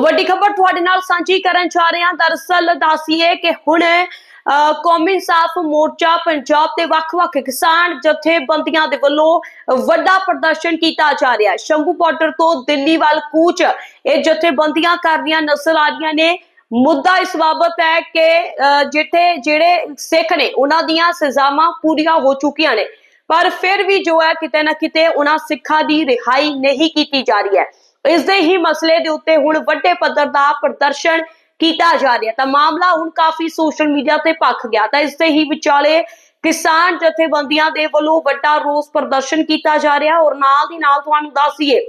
ਵੱਡੀ ਖਬਰ ਤੁਹਾਡੇ ਨਾਲ ਸਾਂਝੀ ਕਰਨ ਜਾ ਰਹੇ ਹਾਂ। ਦਰਅਸਲ ਦੱਸੀਏ ਕਿ ਹੁਣ ਕੌਮੀ ਇਨਸਾਫ਼ ਮੋਰਚਾ ਪੰਜਾਬ ਦੇ ਵੱਖ-ਵੱਖ ਕਿਸਾਨ ਜਥੇਬੰਦੀਆਂ ਦੇ ਵੱਲੋਂ ਵੱਡਾ ਪ੍ਰਦਰਸ਼ਨ ਕੀਤਾ ਜਾ ਰਿਹਾ। ਹੈ ਸ਼ੰਭੂ ਬਾਰਡਰ ਤੋਂ ਦਿੱਲੀ ਵੱਲ ਕੂਚ ਇਹ ਜਥੇਬੰਦੀਆਂ ਕਰ ਰਹੀਆਂ ਨਜ਼ਰ ਆ ਰਹੀਆਂ ਨੇ। ਮੁੱਦਾ ਇਸ ਬਾਬਤ ਹੈ ਕਿ ਅ, ਜਿੱਥੇ ਜਿਹੜੇ ਸਿੱਖ ਨੇ ਉਹਨਾਂ ਦੀਆਂ ਸਜ਼ਾਵਾਂ ਪੂਰੀਆਂ ਹੋ ਚੁੱਕੀਆਂ ਨੇ। ਪਰ ਫਿਰ ਵੀ ਜੋ ਹੈ ਕਿਤੇ ਨਾ ਕਿਤੇ ਉਹਨਾਂ ਸਿੱਖਾਂ ਦੀ ਰਿਹਾਈ ਨਹੀਂ ਕੀਤੀ ਜਾ ਰਹੀ ਹੈ। ਇਸ ਦੇ ਹੀ ਮਸਲੇ ਦੇ ਉੱਤੇ ਹੁਣ ਵੱਡੇ ਪੱਧਰ ਦਾ ਪ੍ਰਦਰਸ਼ਨ ਕੀਤਾ ਜਾ ਰਿਹਾ ਤਾਂ ਮਾਮਲਾ ਹੁਣ ਕਾਫੀ ਸੋਸ਼ਲ ਮੀਡੀਆ ਤੇ ਭਖ ਗਿਆ। ਤਾਂ ਇਸ ਦੇ ਹੀ ਵਿਚਾਲੇ ਕਿਸਾਨ ਜਥੇਬੰਦੀਆਂ ਦੇ ਵੱਲੋਂ ਵੱਡਾ ਰੋਸ ਪ੍ਰਦਰਸ਼ਨ ਕੀਤਾ ਜਾ ਰਿਹਾ ਔਰ ਨਾਲ ਦੀ ਨਾਲ ਤੁਹਾਨੂੰ ਦੱਸ ਦਈਏ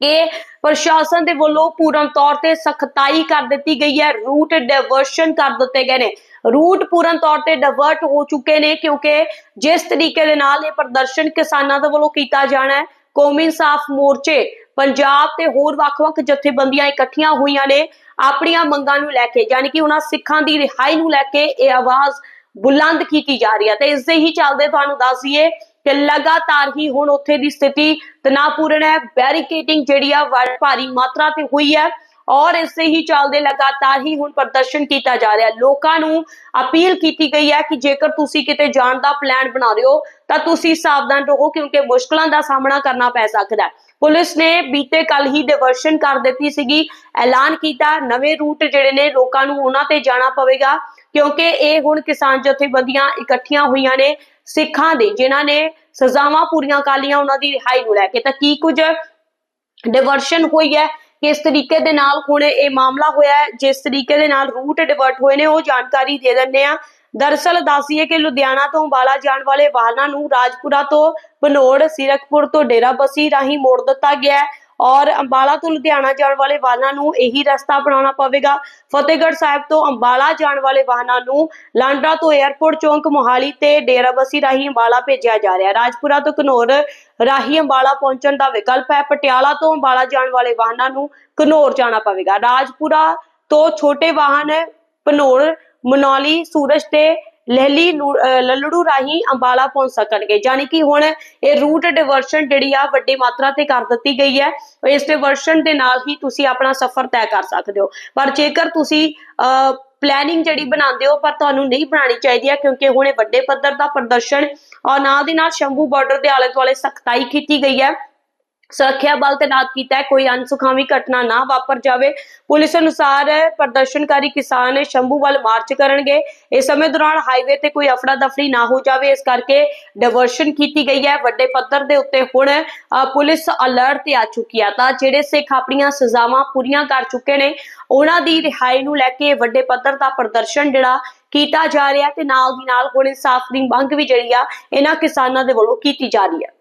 ਕਿ ਪ੍ਰਸ਼ਾਸਨ ਦੇ ਵੱਲੋਂ ਪੂਰਨ ਤੌਰ ਤੇ ਸਖਤਾਈ ਕਰ ਦਿੱਤੀ ਗਈ ਹੈ। ਰੂਟ ਡਾਇਵਰਸ਼ਨ ਕਰ ਦਿੱਤੇ ਗਏ ਨੇ। ਰੂਟ ਪੂਰਨ ਤੌਰ ਤੇ ਡਾਇਵਰਟ ਹੋ ਚੁੱਕੇ ਨੇ ਕਿਉਂਕਿ ਜਿਸ ਤਰੀਕੇ ਦੇ ਨਾਲ ਇਹ ਪ੍ਰਦਰਸ਼ਨ ਕਿਸਾਨਾਂ ਦੇ ਵੱਲੋਂ ਕੀਤਾ ਜਾਣਾ ਹੈ। ਕੌਮੀ ਇਨਸਾਫ ਮੋਰਚੇ ਪੰਜਾਬ ਤੇ ਹੋਰ ਵੱਖ-ਵੱਖ ਜਥੇਬੰਦੀਆਂ ਇਕੱਠੀਆਂ ਹੋਈਆਂ ਨੇ, ਆਪਣੀਆਂ ਮੰਗਾਂ ਨੂੰ ਲੈ ਕੇ, ਯਾਨੀ ਕਿ ਉਹਨਾਂ ਸਿੱਖਾਂ ਦੀ ਰਿਹਾਈ ਨੂੰ ਲੈ ਕੇ ਇਹ ਆਵਾਜ਼ ਬੁਲੰਦ ਕੀਤੀ ਜਾ ਰਹੀ ਹੈ। ਤੇ ਇਸ ਦੇ ਹੀ ਚੱਲਦੇ ਤੁਹਾਨੂੰ ਦੱਸ ਦਈਏ ਕਿ ਲਗਾਤਾਰ ਹੀ ਹੁਣ ਉੱਥੇ ਦੀ ਸਥਿਤੀ ਤਣਾਅਪੂਰਨ ਹੈ। ਬੈਰੀਕੇਡਿੰਗ ਜਿਹੜੀ ਆ ਵੱਡ ਭਾਰੀ ਮਾਤਰਾ ਤੇ ਹੋਈ ਹੈ। ਔਰ ਇਸੇ ਹੀ ਚੱਲਦੇ ਲਗਾਤਾਰ ਹੀ ਹੁਣ ਪ੍ਰਦਰਸ਼ਨ ਕੀਤਾ ਜਾ ਰਿਹਾ। ਲੋਕਾਂ ਨੂੰ ਅਪੀਲ ਕੀਤੀ ਗਈ ਹੈ ਕਿ ਜੇਕਰ ਤੁਸੀਂ ਕਿਤੇ ਜਾਣ ਦਾ ਪਲਾਨ ਬਣਾ ਰਹੇ ਹੋ, ਤਾਂ ਤੁਸੀਂ ਸਾਵਧਾਨ ਰਹੋ ਕਿਉਂਕਿ ਮੁਸ਼ਕਲਾਂ ਦਾ ਸਾਹਮਣਾ ਕਰਨਾ ਪੈ ਸਕਦਾ ਹੈ। ਪੁਲਿਸ ਨੇ ਬੀਤੇ ਕੱਲ ਹੀ ਡਿਵਰਸ਼ਨ ਕਰ ਦਿੱਤੀ ਸੀਗੀ। ਐਲਾਨ ਕੀਤਾ, ਨਵੇਂ ਰੂਟ ਜਿਹੜੇ ਨੇ ਲੋਕਾਂ ਨੂੰ ਉਹਨਾਂ ਤੇ ਜਾਣਾ ਪਵੇਗਾ ਕਿਉਂਕਿ ਇਹ ਹੁਣ ਕਿਸਾਨ ਜਥੇਬੰਦੀਆਂ ਇਕੱਠੀਆਂ ਹੋਈਆਂ ਨੇ ਸਿੱਖਾਂ ਦੇ, ਜਿਨ੍ਹਾਂ ਨੇ ਸਜ਼ਾਵਾਂ ਪੂਰੀਆਂ ਕਰ ਲਈਆਂ ਉਹਨਾਂ ਦੀ ਰਿਹਾਈ ਨੂੰ ਲੈ ਕੇ। ਤਾਂ ਕੀ ਕੁਝ ਡਿਵਰਸ਼ਨ ਹੋਈ ਹੈ? ਕਿਸ ਤਰੀਕੇ ਦੇ ਨਾਲ ਹੁਣ ਇਹ ਮਾਮਲਾ ਹੋਇਆ ਹੈ, ਜਿਸ ਤਰੀਕੇ ਦੇ ਨਾਲ ਰੂਟ ਡਿਵਰਟ ਹੋਏ ਨੇ, ਉਹ ਜਾਣਕਾਰੀ ਦੇ ਦਿੰਦੇ ਆ ਦਰਅਸਲ ਦੱਸੀਏ ਕਿ ਲੁਧਿਆਣਾ ਤੋਂ ਅੰਬਾਲਾ ਜਾਣ ਵਾਲੇ ਵਾਹਨਾਂ ਨੂੰ ਰਾਜਪੁਰਾ ਤੋਂ ਬਨੋੜ, ਸਿਰਕਪੁਰ ਤੋਂ ਡੇਰਾਬੱਸੀ ਰਾਹੀਂ ਮੋੜ ਦਿੱਤਾ ਗਿਆ ਹੈ। ਔਰ ਅੰਬਾਲਾ ਤੋਂ ਲੁਧਿਆਣਾ ਜਾਣ ਵਾਲੇ ਵਾਹਨਾਂ ਨੂੰ ਇਹੀ ਰਸਤਾ ਅਪਣਾਉਣਾ ਪਵੇਗਾ। ਫਤਿਹਗੜ੍ਹ ਸਾਹਿਬ ਤੋਂ ਅੰਬਾਲਾ ਜਾਣ ਵਾਲੇ ਵਾਹਨਾਂ ਨੂੰ ਲਾਂਡਰਾ ਤੋਂ 에ਅਰਪੋਰਟ ਚੌਂਕ, ਮੋਹਾਲੀ ਤੇ ਡੇਰਾਬੱਸੀ ਰਾਹੀਂ ਅੰਬਾਲਾ ਭੇਜਿਆ ਜਾ ਰਿਹਾ ਰਾਜਪੁਰਾ ਤੋਂ ਘਨੌਰ ਰਾਹੀਂ ਅੰਬਾਲਾ ਪਹੁੰਚਣ ਦਾ ਵਿਕਲਪ ਹੈ। ਪਟਿਆਲਾ ਤੋਂ ਅੰਬਾਲਾ ਜਾਣ ਵਾਲੇ ਵਾਹਨਾਂ ਨੂੰ ਘਨੌਰ ਜਾਣਾ ਪਵੇਗਾ। ਰਾਜਪੁਰਾ ਤੋਂ ਛੋਟੇ ਵਾਹਨ ਪਨੋਰ ਮਨੌਲੀ, ਸੂਰਜ ਤੇ ਲਹਿਲੀ ਲੱਲੜੂ ਰਾਹੀਂ ਅੰਬਾਲਾ ਪਹੁੰਚ ਸਕਣਗੇ। ਯਾਨੀ ਕਿ ਹੁਣ ਇਹ ਰੂਟ ਡਿਵਰਸ਼ਨ ਜਿਹੜੀ ਆ, ਵੱਡੀ ਮਾਤਰਾ ਤੇ ਕਰ ਦਿੱਤੀ ਗਈ ਹੈ। ਇਸ ਡਿਵਰਸ਼ਨ ਦੇ ਨਾਲ ਹੀ ਤੁਸੀਂ ਆਪਣਾ ਸਫ਼ਰ ਤੈਅ ਕਰ ਸਕਦੇ ਹੋ। ਪਰ ਜੇਕਰ ਤੁਸੀਂ ਪਲੈਨਿੰਗ ਜਿਹੜੀ ਬਣਾਉਂਦੇ ਹੋ, ਪਰ ਤੁਹਾਨੂੰ ਨਹੀਂ ਬਣਾਉਣੀ ਚਾਹੀਦੀ ਹੈ, ਕਿਉਂਕਿ ਹੁਣ ਇਹ ਵੱਡੇ ਪੱਧਰ ਦਾ ਪ੍ਰਦਰਸ਼ਨ ਔਰ ਨਾਲ ਦੀ ਨਾਲ ਸ਼ੰਭੂ ਬਾਰਡਰ ਦੇ ਆਲੇ ਦੁਆਲੇ ਸਖਤਾਈ ਕੀਤੀ ਗਈ ਹੈ। ਸੁਰੱਖਿਆ ਬਲ ਤੈਨਾਤ ਕੀਤਾ ਹੈ, ਕੋਈ ਅਨਸੁਖਾਵੀ ਘਟਨਾ ਨਾ ਵਾਪਰ ਜਾਵੇ। ਪੁਲਿਸ ਅਨੁਸਾਰ ਪ੍ਰਦਰਸ਼ਨਕਾਰੀ ਕਿਸਾਨ ਸ਼ੰਭੂ ਵੱਲ ਮਾਰਚ ਕਰਨਗੇ। ਇਸ ਸਮੇਂ ਦੌਰਾਨ ਹਾਈਵੇ ਤੇ ਕੋਈ ਅਫੜਾ ਦਫੜੀ ਨਾ ਹੋ ਜਾਵੇ, ਇਸ ਕਰਕੇ ਡਿਵਰਸ਼ਨ ਕੀਤੀ ਗਈ ਹੈ। ਵੱਡੇ ਪੱਧਰ ਦੇ ਉੱਤੇ ਹੁਣ ਪੁਲਿਸ ਅਲਰਟ ਤੇ ਆ ਚੁੱਕੀ ਹੈ ਤਾਂ ਜਿਹੜੇ ਸਿੱਖ ਆਪਣੀਆਂ ਸਜ਼ਾਵਾਂ ਪੂਰੀਆਂ ਕਰ ਚੁੱਕੇ ਨੇ, ਉਹਨਾਂ ਦੀ ਰਿਹਾਈ ਨੂੰ ਲੈ ਕੇ ਵੱਡੇ ਪੱਧਰ ਦਾ ਪ੍ਰਦਰਸ਼ਨ ਜਿਹੜਾ ਕੀਤਾ ਜਾ ਰਿਹਾ ਤੇ ਨਾਲ ਦੀ ਨਾਲ ਹੁਣ ਇਨਸਾਫ ਦੀ ਮੰਗ ਵੀ ਜਿਹੜੀ ਆ, ਇਹਨਾਂ ਕਿਸਾਨਾਂ ਦੇ ਵੱਲੋਂ ਕੀਤੀ ਜਾ ਰਹੀ ਹੈ